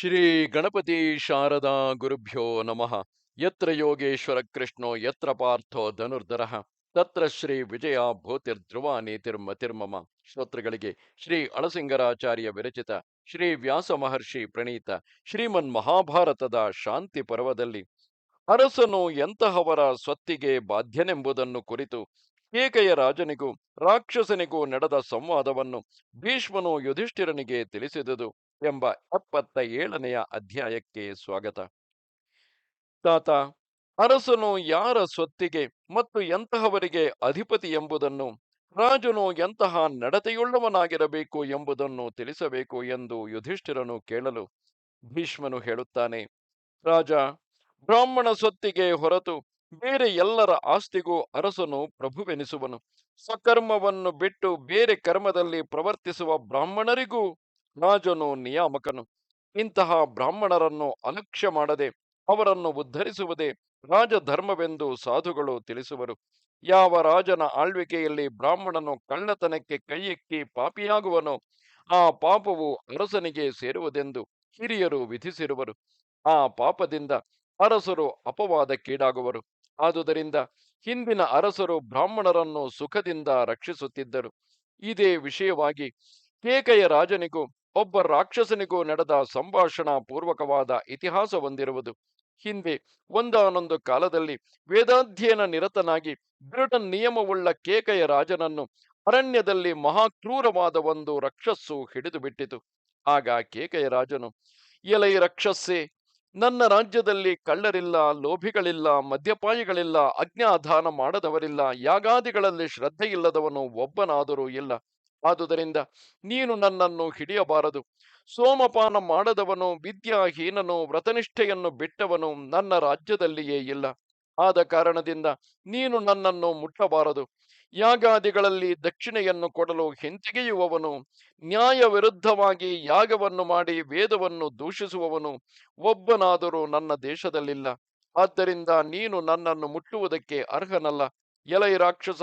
ಶ್ರೀ ಗಣಪತಿ ಶಾರದಾ ಗುರುಭ್ಯೋ ನಮಃ. ಯತ್ರ ಯೋಗೇಶ್ವರ ಕೃಷ್ಣೋ, ಯತ್ರ ಪಾರ್ಥೋ ಧನುರ್ಧರ. ತತ್ರ ಶ್ರೀ ವಿಜಯ ಭೂತಿರ್ಧ್ರುವ ನೀತಿರ್ಮತಿರ್ಮಮ ಶ್ರೋತೃಗಳಿಗೆ ಶ್ರೀ ಅಳಸಿಂಗರಾಚಾರ್ಯ ವಿರಚಿತ ಶ್ರೀ ವ್ಯಾಸ ಮಹರ್ಷಿ ಪ್ರಣೀತ ಶ್ರೀಮನ್ ಮಹಾಭಾರತದ ಶಾಂತಿ ಪರ್ವದಲ್ಲಿ ಅರಸನು ಎಂತಹವರ ಸ್ವತ್ತಿಗೆ ಬಾಧ್ಯನೆಂಬುದನ್ನು ಕುರಿತು ಏಕೆಯ ರಾಜನಿಗೂ ರಾಕ್ಷಸನಿಗೂ ನಡೆದ ಸಂವಾದವನ್ನು ಭೀಷ್ಮನು ಯುಧಿಷ್ಠಿರನಿಗೆ ತಿಳಿಸಿದುದು. ಎಂಬ ಎಪ್ಪತ್ತ ಏಳನೆಯ ಅಧ್ಯಾಯಕ್ಕೆ ಸ್ವಾಗತ. ತಾತ, ಅರಸನು ಯಾರ ಸ್ವತ್ತಿಗೆ ಮತ್ತು ಎಂತಹವರಿಗೆ ಅಧಿಪತಿ ಎಂಬುದನ್ನು, ರಾಜನು ಎಂತಹ ನಡತೆಯುಳ್ಳವನಾಗಿರಬೇಕು ಎಂಬುದನ್ನು ತಿಳಿಸಬೇಕು ಎಂದು ಯುಧಿಷ್ಠಿರನು ಕೇಳಲು ಭೀಷ್ಮನು ಹೇಳುತ್ತಾನೆ. ರಾಜ, ಬ್ರಾಹ್ಮಣ ಸ್ವತ್ತಿಗೆ ಹೊರತು ಬೇರೆ ಎಲ್ಲರ ಆಸ್ತಿಗೂ ಅರಸನು ಪ್ರಭುವೆನಿಸುವನು. ಸಕರ್ಮವನ್ನು ಬಿಟ್ಟು ಬೇರೆ ಕರ್ಮದಲ್ಲಿ ಪ್ರವರ್ತಿಸುವ ಬ್ರಾಹ್ಮಣರಿಗೂ ರಾಜನು ನಿಯಾಮಕನು. ಇಂತಹ ಬ್ರಾಹ್ಮಣರನ್ನು ಅಲಕ್ಷ್ಯ ಮಾಡದೆ, ಅವರನ್ನು ಉದ್ಧರಿಸುವುದೇ ರಾಜಧರ್ಮವೆಂದು ಸಾಧುಗಳು ತಿಳಿಸುವರು. ಯಾವ ರಾಜನ ಆಳ್ವಿಕೆಯಲ್ಲಿ ಬ್ರಾಹ್ಮಣನು ಕಳ್ಳತನಕ್ಕೆ ಕೈಯಿಕ್ಕಿ ಪಾಪಿಯಾಗುವನೋ, ಆ ಪಾಪವು ಅರಸನಿಗೆ ಸೇರುವುದೆಂದು ಹಿರಿಯರು ವಿಧಿಸಿರುವರು. ಆ ಪಾಪದಿಂದ ಅರಸರು ಅಪವಾದಕ್ಕೀಡಾಗುವರು. ಆದುದರಿಂದ ಹಿಂದಿನ ಅರಸರು ಬ್ರಾಹ್ಮಣರನ್ನು ಸುಖದಿಂದ ರಕ್ಷಿಸುತ್ತಿದ್ದರು. ಇದೇ ವಿಷಯವಾಗಿ ಕೇಕೆಯ ರಾಜನಿಗೂ ಒಬ್ಬ ರಾಕ್ಷಸನಿಗೂ ನಡೆದ ಸಂಭಾಷಣಾ ಪೂರ್ವಕವಾದ ಇತಿಹಾಸ ಹೊಂದಿರುವುದು. ಹಿಂದೆ ಒಂದಾನೊಂದು ಕಾಲದಲ್ಲಿ ವೇದಾಧ್ಯಯನ ನಿರತನಾಗಿ ದೃಢ ನಿಯಮವುಳ್ಳ ಕೇಕೆಯ ರಾಜನನ್ನು ಅರಣ್ಯದಲ್ಲಿ ಮಹಾಕ್ರೂರವಾದ ಒಂದು ರಕ್ಷಸ್ಸು ಹಿಡಿದು ಬಿಟ್ಟಿತು ಆಗ ಕೇಕೆಯ ರಾಜನು, ಎಲೈ ರಕ್ಷಸ್ಸೇ, ನನ್ನ ರಾಜ್ಯದಲ್ಲಿ ಕಳ್ಳರಿಲ್ಲ, ಲೋಭಿಗಳಿಲ್ಲ, ಮದ್ಯಪಾಯಿಗಳಿಲ್ಲ ಅಜ್ಞಾಧಾನ ಮಾಡದವರಿಲ್ಲ, ಯಾಗಾದಿಗಳಲ್ಲಿ ಶ್ರದ್ಧೆಯಿಲ್ಲದವನು ಒಬ್ಬನಾದರೂ ಇಲ್ಲ. ಆದುದರಿಂದ ನೀನು ನನ್ನನ್ನು ಹಿಡಿಯಬಾರದು. ಸೋಮಪಾನ ಮಾಡದವನು, ವಿದ್ಯಾಹೀನನು, ವ್ರತನಿಷ್ಠೆಯನ್ನು ಬಿಟ್ಟವನು ನನ್ನ ರಾಜ್ಯದಲ್ಲಿಯೇ ಇಲ್ಲ. ಆದ ಕಾರಣದಿಂದ ನೀನು ನನ್ನನ್ನು ಮುಟ್ಟಬಾರದು. ಯಾಗಾದಿಗಳಲ್ಲಿ ದಕ್ಷಿಣೆಯನ್ನು ಕೊಡಲು ಹಿಂತೆಗೆಯುವವನು ನ್ಯಾಯ ವಿರುದ್ಧವಾಗಿ ಯಾಗವನ್ನು ಮಾಡಿ ವೇದವನ್ನು ದೂಷಿಸುವವನು ಒಬ್ಬನಾದರೂ ನನ್ನ ದೇಶದಲ್ಲಿಲ್ಲ. ಆದ್ದರಿಂದ ನೀನು ನನ್ನನ್ನು ಮುಟ್ಟುವುದಕ್ಕೆ ಅರ್ಹನಲ್ಲ. ಎಲೈ ರಾಕ್ಷಸ,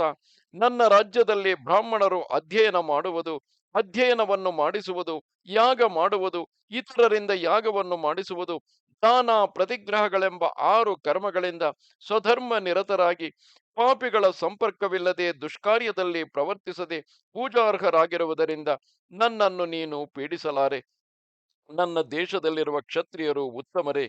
ನನ್ನ ರಾಜ್ಯದಲ್ಲಿ ಬ್ರಾಹ್ಮಣರು ಅಧ್ಯಯನ ಮಾಡುವುದು, ಅಧ್ಯಯನವನ್ನು ಮಾಡಿಸುವುದು, ಯಾಗ ಮಾಡುವುದು, ಇತರರಿಂದ ಯಾಗವನ್ನು ಮಾಡಿಸುವುದು ದಾನ ಪ್ರತಿಗ್ರಹಗಳೆಂಬ ಆರು ಕರ್ಮಗಳಿಂದ ಸ್ವಧರ್ಮ ನಿರತರಾಗಿ ಪಾಪಿಗಳ ಸಂಪರ್ಕವಿಲ್ಲದೆ ದುಷ್ಕಾರ್ಯದಲ್ಲಿ ಪ್ರವರ್ತಿಸದೆ ಪೂಜಾರ್ಹರಾಗಿರುವುದರಿಂದ ನನ್ನನ್ನು ನೀನು ಪೀಡಿಸಲಾರೆ. ನನ್ನ ದೇಶದಲ್ಲಿರುವ ಕ್ಷತ್ರಿಯರು ಉತ್ತಮರೇ.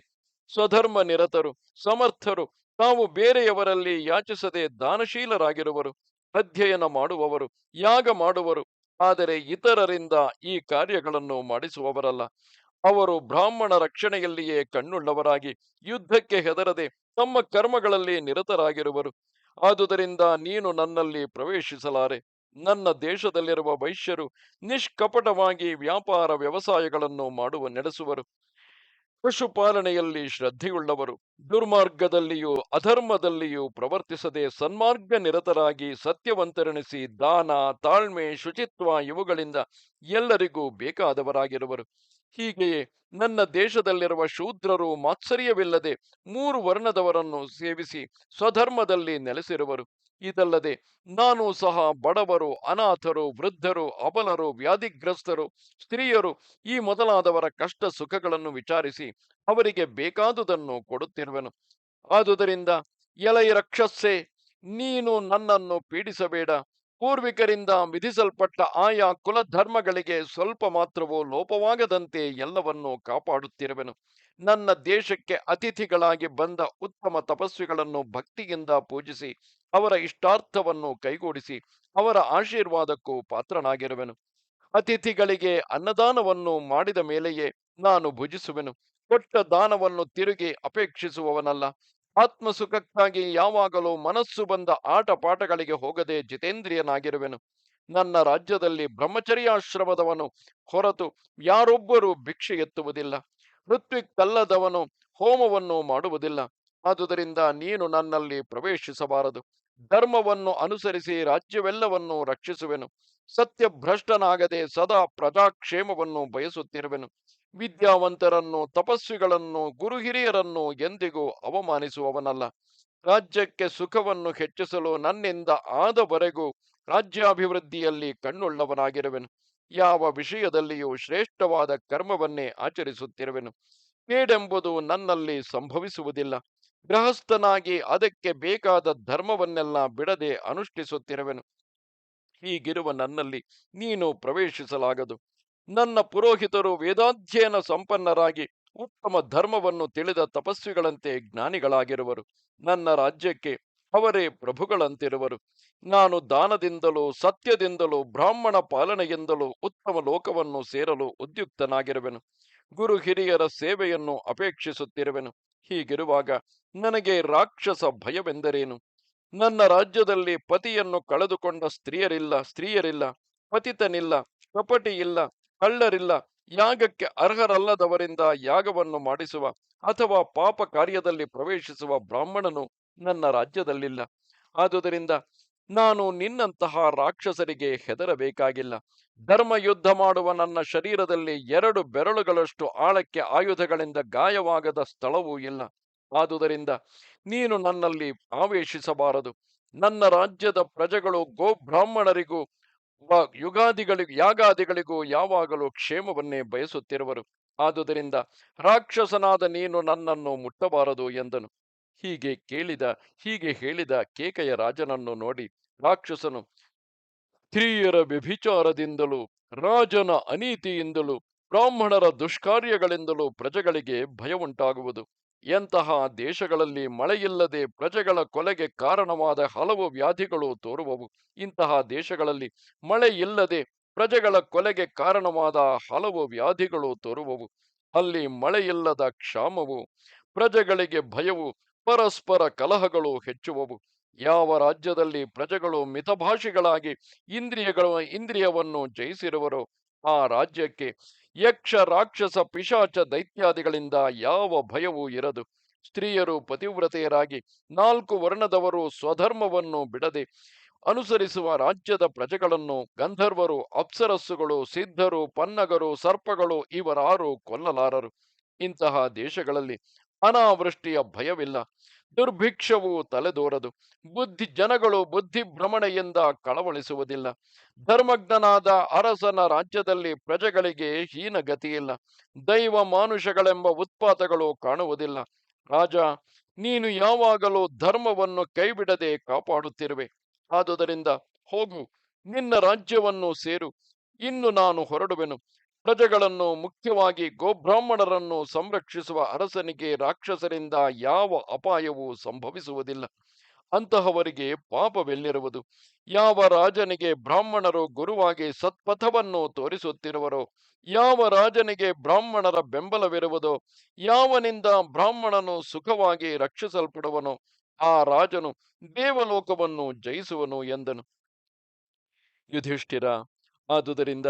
ಸ್ವಧರ್ಮ ನಿರತರು, ಸಮರ್ಥರು ತಾವು ಬೇರೆಯವರಲ್ಲಿ ಯಾಚಿಸದೆ ದಾನಶೀಲರಾಗಿರುವರು, ಅಧ್ಯಯನ ಮಾಡುವವರು, ಯಾಗ ಮಾಡುವರು, ಆದರೆ ಇತರರಿಂದ ಈ ಕಾರ್ಯಗಳನ್ನು ಮಾಡಿಸುವವರಲ್ಲ. ಅವರು ಬ್ರಾಹ್ಮಣ ರಕ್ಷಣೆಯಲ್ಲಿಯೇ ಕಣ್ಣುಳ್ಳವರಾಗಿ ಯುದ್ಧಕ್ಕೆ ಹೆದರದೆ ತಮ್ಮ ಕರ್ಮಗಳಲ್ಲಿ ನಿರತರಾಗಿರುವರು. ಆದುದರಿಂದ ನೀನು ನನ್ನಲ್ಲಿ ಪ್ರವೇಶಿಸಲಾರೆ. ನನ್ನ ದೇಶದಲ್ಲಿರುವ ವೈಶ್ಯರು ನಿಷ್ಕಪಟವಾಗಿ ವ್ಯಾಪಾರ ವ್ಯವಸಾಯಗಳನ್ನು ಮಾಡುವ ನಡೆಸುವರು. ಪಶುಪಾಲನೆಯಲ್ಲಿ ಶ್ರದ್ಧೆಯುಳ್ಳವರು ದುರ್ಮಾರ್ಗದಲ್ಲಿಯೂ ಅಧರ್ಮದಲ್ಲಿಯೂ ಪ್ರವರ್ತಿಸದೆ ಸನ್ಮಾರ್ಗ ನಿರತರಾಗಿ ಸತ್ಯವಂತರೆಣಿಸಿ ದಾನ ತಾಳ್ಮೆ ಶುಚಿತ್ವ ಇವುಗಳಿಂದ ಎಲ್ಲರಿಗೂ ಬೇಕಾದವರಾಗಿರುವರು. ಹೀಗೆಯೇ ನನ್ನ ದೇಶದಲ್ಲಿರುವ ಶೂದ್ರರು ಮಾತ್ಸರ್ಯವಿಲ್ಲದೆ ಮೂರು ವರ್ಣದವರನ್ನು ಸೇವಿಸಿ ಸ್ವಧರ್ಮದಲ್ಲಿ ನೆಲೆಸಿರುವರು. ಇದಲ್ಲದೆ ನಾನು ಸಹ ಬಡವರು, ಅನಾಥರು, ವೃದ್ಧರು, ಅಬಲರು, ವ್ಯಾಧಿಗ್ರಸ್ತರು, ಸ್ತ್ರೀಯರು ಈ ಮೊದಲಾದವರ ಕಷ್ಟ ಸುಖಗಳನ್ನು ವಿಚಾರಿಸಿ ಅವರಿಗೆ ಬೇಕಾದುದನ್ನು ಕೊಡುತ್ತಿರುವೆನು. ಆದುದರಿಂದ ಎಲೈ ರಕ್ಷಸ್ಸೆ, ನೀನು ನನ್ನನ್ನು ಪೀಡಿಸಬೇಡ. ಪೂರ್ವಿಕರಿಂದ ವಿಧಿಸಲ್ಪಟ್ಟ ಆಯಾ ಕುಲಧರ್ಮಗಳಿಗೆ ಸ್ವಲ್ಪ ಮಾತ್ರವೂ ಲೋಪವಾಗದಂತೆ ಎಲ್ಲವನ್ನೂ ಕಾಪಾಡುತ್ತಿರುವೆನು. ನನ್ನ ದೇಶಕ್ಕೆ ಅತಿಥಿಗಳಾಗಿ ಬಂದ ಉತ್ತಮ ತಪಸ್ವಿಗಳನ್ನು ಭಕ್ತಿಯಿಂದ ಪೂಜಿಸಿ, ಅವರ ಇಷ್ಟಾರ್ಥವನ್ನು ಕೈಗೂಡಿಸಿ, ಅವರ ಆಶೀರ್ವಾದಕ್ಕೂ ಪಾತ್ರನಾಗಿರುವೆನು. ಅತಿಥಿಗಳಿಗೆ ಅನ್ನದಾನವನ್ನು ಮಾಡಿದ ಮೇಲೆಯೇ ನಾನು ಭುಜಿಸುವೆನು. ಕೊಟ್ಟ ದಾನವನ್ನು ತಿರುಗಿ ಅಪೇಕ್ಷಿಸುವವನಲ್ಲ. ಆತ್ಮಸುಖಕ್ಕಾಗಿ ಯಾವಾಗಲೂ ಮನಸ್ಸು ಬಂದ ಆಟ ಪಾಠಗಳಿಗೆ ಹೋಗದೆ ಜಿತೇಂದ್ರಿಯನಾಗಿರುವೆನು. ನನ್ನ ರಾಜ್ಯದಲ್ಲಿ ಬ್ರಹ್ಮಚರ್ಯಾಶ್ರಮದವನು ಹೊರತು ಯಾರೊಬ್ಬರೂ ಭಿಕ್ಷೆ ಎತ್ತುವುದಿಲ್ಲ. ಋತ್ವಿಕ್ಕಲ್ಲದವನು ಹೋಮವನ್ನು ಮಾಡುವುದಿಲ್ಲ. ಆದುದರಿಂದ ನೀನು ನನ್ನಲ್ಲಿ ಪ್ರವೇಶಿಸಬಾರದು. ಧರ್ಮವನ್ನು ಅನುಸರಿಸಿ ರಾಜ್ಯವೆಲ್ಲವನ್ನು ರಕ್ಷಿಸುವೆನು. ಸತ್ಯಭ್ರಷ್ಟನಾಗದೆ ಸದಾ ಪ್ರಜಾಕ್ಷೇಮವನ್ನು ಬಯಸುತ್ತಿರುವೆನು. ವಿದ್ಯಾವಂತರನ್ನು, ತಪಸ್ವಿಗಳನ್ನು ಗುರು ಹಿರಿಯರನ್ನು ಎಂದಿಗೂ ಅವಮಾನಿಸುವವನಲ್ಲ. ರಾಜ್ಯಕ್ಕೆ ಸುಖವನ್ನು ಹೆಚ್ಚಿಸಲು ನನ್ನಿಂದ ಆದವರೆಗೂ ರಾಜ್ಯಾಭಿವೃದ್ಧಿಯಲ್ಲಿ ಕಣ್ಣುಳ್ಳವನಾಗಿರುವೆನು. ಯಾವ ವಿಷಯದಲ್ಲಿಯೂ ಶ್ರೇಷ್ಠವಾದ ಕರ್ಮವನ್ನೇ ಆಚರಿಸುತ್ತಿರುವೆನು. ಕೇಡೆಂಬುದು ನನ್ನಲ್ಲಿ ಸಂಭವಿಸುವುದಿಲ್ಲ. ಗೃಹಸ್ಥನಾಗಿ ಅದಕ್ಕೆ ಬೇಕಾದ ಧರ್ಮವನ್ನೆಲ್ಲ ಬಿಡದೆ ಅನುಷ್ಠಿಸುತ್ತಿರುವೆನು. ಹೀಗಿರುವ ನನ್ನಲ್ಲಿ ನೀನು ಪ್ರವೇಶಿಸಲಾಗದು. ನನ್ನ ಪುರೋಹಿತರು ವೇದಾಧ್ಯಯನ ಸಂಪನ್ನರಾಗಿ ಉತ್ತಮ ಧರ್ಮವನ್ನು ತಿಳಿದ ತಪಸ್ವಿಗಳಂತೆ ಜ್ಞಾನಿಗಳಾಗಿರುವರು. ನನ್ನ ರಾಜ್ಯಕ್ಕೆ ಅವರೇ ಪ್ರಭುಗಳಂತಿರುವರು. ನಾನು ದಾನದಿಂದಲೂ ಸತ್ಯದಿಂದಲೂ ಬ್ರಾಹ್ಮಣ ಪಾಲನೆಯಿಂದಲೂ ಉತ್ತಮ ಲೋಕವನ್ನು ಸೇರಲು ಉದ್ಯುಕ್ತನಾಗಿರುವೆನು. ಗುರು ಹಿರಿಯರ ಸೇವೆಯನ್ನು ಅಪೇಕ್ಷಿಸುತ್ತಿರುವೆನು. ಹೀಗಿರುವಾಗ ನನಗೆ ರಾಕ್ಷಸ ಭಯವೆಂದರೇನು? ನನ್ನ ರಾಜ್ಯದಲ್ಲಿ ಪತಿಯನ್ನು ಕಳೆದುಕೊಂಡ ಸ್ತ್ರೀಯರಿಲ್ಲ ಸ್ತ್ರೀಯರಿಲ್ಲ, ಪತಿತನಿಲ್ಲ ಕಪಟಿ ಇಲ್ಲ ಕಳ್ಳರಿಲ್ಲ. ಯಾಗಕ್ಕೆ ಅರ್ಹರಲ್ಲದವರಿಂದ ಯಾಗವನ್ನು ಮಾಡಿಸುವ ಅಥವಾ ಪಾಪ ಕಾರ್ಯದಲ್ಲಿ ಪ್ರವೇಶಿಸುವ ಬ್ರಾಹ್ಮಣನು ನನ್ನ ರಾಜ್ಯದಲ್ಲಿಲ್ಲ. ಆದುದರಿಂದ ನಾನು ನಿನ್ನಂತಹ ರಾಕ್ಷಸರಿಗೆ ಹೆದರಬೇಕಾಗಿಲ್ಲ. ಧರ್ಮ ಯುದ್ಧ ಮಾಡುವ ನನ್ನ ಶರೀರದಲ್ಲಿ ಎರಡು ಬೆರಳುಗಳಷ್ಟು ಆಳಕ್ಕೆ ಆಯುಧಗಳಿಂದ ಗಾಯವಾಗದ ಸ್ಥಳವೂ ಇಲ್ಲ. ಆದುದರಿಂದ ನೀನು ನನ್ನಲ್ಲಿ ಆವೇಶಿಸಬಾರದು. ನನ್ನ ರಾಜ್ಯದ ಪ್ರಜೆಗಳು ಗೋ ಬ್ರಾಹ್ಮಣರಿಗೂ ಯುಗಾದಿಗಳಿಗೂ, ಯಾಗಾದಿಗಳಿಗೂ ಯಾವಾಗಲೂ ಕ್ಷೇಮವನ್ನೇ ಬಯಸುತ್ತಿರುವರು. ಆದುದರಿಂದ ರಾಕ್ಷಸನಾದ ನೀನು ನನ್ನನ್ನು ಮುಟ್ಟಬಾರದು ಎಂದನು. ಹೀಗೆ ಕೇಳಿದ, ಹೀಗೆ ಹೇಳಿದ ಕೇಕೆಯ ರಾಜನನ್ನು ನೋಡಿ ರಾಕ್ಷಸನು ಸ್ತ್ರೀಯರ ವ್ಯಭಿಚಾರದಿಂದಲೂ, ರಾಜನ ಅನೀತಿಯಿಂದಲೂ, ಬ್ರಾಹ್ಮಣರ ದುಷ್ಕಾರ್ಯಗಳಿಂದಲೂ ಪ್ರಜೆಗಳಿಗೆ ಭಯವುಂಟಾಗುವುದು. ಎಂತಹ ದೇಶಗಳಲ್ಲಿ ಮಳೆಯಿಲ್ಲದೆ ಪ್ರಜೆಗಳ ಕೊಲೆಗೆ ಕಾರಣವಾದ ಹಲವು ವ್ಯಾಧಿಗಳು ತೋರುವವು. ಇಂತಹ ದೇಶಗಳಲ್ಲಿ ಮಳೆ ಇಲ್ಲದೆ ಪ್ರಜೆಗಳ ಕೊಲೆಗೆ ಕಾರಣವಾದ ಹಲವು ವ್ಯಾಧಿಗಳು ತೋರುವವು. ಅಲ್ಲಿ ಮಳೆಯಿಲ್ಲದ ಕ್ಷಾಮವು, ಪ್ರಜೆಗಳಿಗೆ ಭಯವು, ಪರಸ್ಪರ ಕಲಹಗಳು ಹೆಚ್ಚುವವು. ಯಾವ ರಾಜ್ಯದಲ್ಲಿ ಪ್ರಜೆಗಳು ಮಿತಭಾಷಿಗಳಾಗಿ ಇಂದ್ರಿಯಗಳ, ಇಂದ್ರಿಯವನ್ನು ಜಯಿಸಿರುವರೋ, ಆ ರಾಜ್ಯಕ್ಕೆ ಯಕ್ಷ ರಾಕ್ಷಸ ಪಿಶಾಚ ದೈತ್ಯಾದಿಗಳಿಂದ ಯಾವ ಭಯವೂ ಇರದು. ಸ್ತ್ರೀಯರು ಪತಿವ್ರತೆಯರಾಗಿ ನಾಲ್ಕು ವರ್ಣದವರು ಸ್ವಧರ್ಮವನ್ನು ಬಿಡದೆ ಅನುಸರಿಸುವ ರಾಜ್ಯದ ಪ್ರಜೆಗಳನ್ನು ಗಂಧರ್ವರು, ಅಪ್ಸರಸ್ಸುಗಳು, ಸಿದ್ಧರು, ಪನ್ನಗರು, ಸರ್ಪಗಳು ಇವರಾರು ಕೊಲ್ಲಲಾರರು. ಇಂತಹ ದೇಶಗಳಲ್ಲಿ ಅನಾವೃಷ್ಟಿಯ ಭಯವಿಲ್ಲ. ದುರ್ಭಿಕ್ಷವು ತಲೆದೋರದು. ಬುದ್ಧಿ ಜನಗಳು ಬುದ್ಧಿ ಭ್ರಮಣೆಯಿಂದ ಕಳವಳಿಸುವುದಿಲ್ಲ. ಧರ್ಮಜ್ಞನಾದ ಅರಸನ ರಾಜ್ಯದಲ್ಲಿ ಪ್ರಜೆಗಳಿಗೆ ಹೀನಗತಿಯಿಲ್ಲ ದೈವ ಮಾನುಷಗಳೆಂಬ ಉತ್ಪಾತಗಳು ಕಾಣುವುದಿಲ್ಲ. ರಾಜ, ನೀನು ಯಾವಾಗಲೂ ಧರ್ಮವನ್ನು ಕೈಬಿಡದೆ ಕಾಪಾಡುತ್ತಿರುವೆ. ಆದುದರಿಂದ ಹೋಗು, ನಿನ್ನ ರಾಜ್ಯವನ್ನು ಸೇರು. ಇನ್ನು ನಾನು ಹೊರಡುವೆನು. ಪ್ರಜೆಗಳನ್ನು ಮುಖ್ಯವಾಗಿ ಗೋಬ್ರಾಹ್ಮಣರನ್ನು ಸಂರಕ್ಷಿಸುವ ಅರಸನಿಗೆ ರಾಕ್ಷಸರಿಂದ ಯಾವ ಅಪಾಯವೂ ಸಂಭವಿಸುವುದಿಲ್ಲ. ಅಂತಹವರಿಗೆ ಪಾಪವೆಲ್ಲಿರುವುದು? ಯಾವ ರಾಜನಿಗೆ ಬ್ರಾಹ್ಮಣರು ಗುರುವಾಗಿ ಸತ್ಪಥವನ್ನು ತೋರಿಸುತ್ತಿರುವರೋ, ಯಾವ ರಾಜನಿಗೆ ಬ್ರಾಹ್ಮಣರ ಬೆಂಬಲವಿರುವುದೋ, ಯಾವನಿಂದ ಬ್ರಾಹ್ಮಣನು ಸುಖವಾಗಿ ರಕ್ಷಿಸಲ್ಪಡುವನೋ, ಆ ರಾಜನು ದೇವಲೋಕವನ್ನು ಜಯಿಸುವನು ಎಂದನು. ಯುಧಿಷ್ಠಿರ, ಆದುದರಿಂದ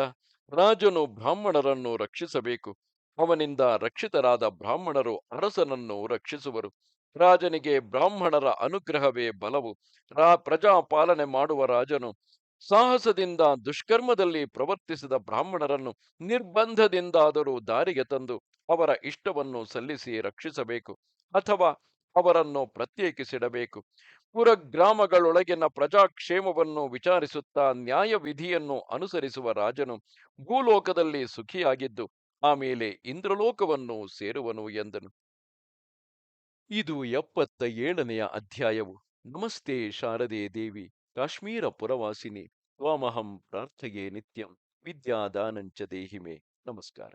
ರಾಜನು ಬ್ರಾಹ್ಮಣರನ್ನು ರಕ್ಷಿಸಬೇಕು. ಅವನಿಂದ ರಕ್ಷಿತರಾದ ಬ್ರಾಹ್ಮಣರು ಅರಸನನ್ನು ರಕ್ಷಿಸುವರು. ರಾಜನಿಗೆ ಬ್ರಾಹ್ಮಣರ ಅನುಗ್ರಹವೇ ಬಲವು. ರಾ, ಪ್ರಜಾಪಾಲನೆ ಮಾಡುವ ರಾಜನು ಸಾಹಸದಿಂದ, ದುಷ್ಕರ್ಮದಲ್ಲಿ ಪ್ರವರ್ತಿಸಿದ ಬ್ರಾಹ್ಮಣರನ್ನು ನಿರ್ಬಂಧದಿಂದಾದರೂ ದಾರಿಗೆ ತಂದು ಅವರ ಇಷ್ಟವನ್ನು ಸಲ್ಲಿಸಿ ರಕ್ಷಿಸಬೇಕು ಅಥವಾ ಅವರನ್ನು ಪ್ರತ್ಯೇಕಿಸಿಡಬೇಕು. ಪುರಗ್ರಾಮಗಳೊಳಗಿನ ಪ್ರಜಾಕ್ಷೇಮವನ್ನು ವಿಚಾರಿಸುತ್ತಾ ನ್ಯಾಯವಿಧಿಯನ್ನು ಅನುಸರಿಸುವ ರಾಜನು ಭೂಲೋಕದಲ್ಲಿ ಸುಖಿಯಾಗಿದ್ದು ಆಮೇಲೆ ಇಂದ್ರಲೋಕವನ್ನು ಸೇರುವನು ಎಂದನು. ಇದು ಎಪ್ಪತ್ತ ಏಳನೆಯ ಅಧ್ಯಾಯವು. ನಮಸ್ತೆ ಶಾರದೆ ದೇವಿ, ಕಾಶ್ಮೀರ ಪುರವಾಸಿನಿ ತ್ವಾಮಹಂ ಪ್ರಾರ್ಥೆಯೇ ನಿತ್ಯಂ, ವಿದ್ಯಾದಾನಂಚ ದೇಹಿಮೆ. ನಮಸ್ಕಾರ.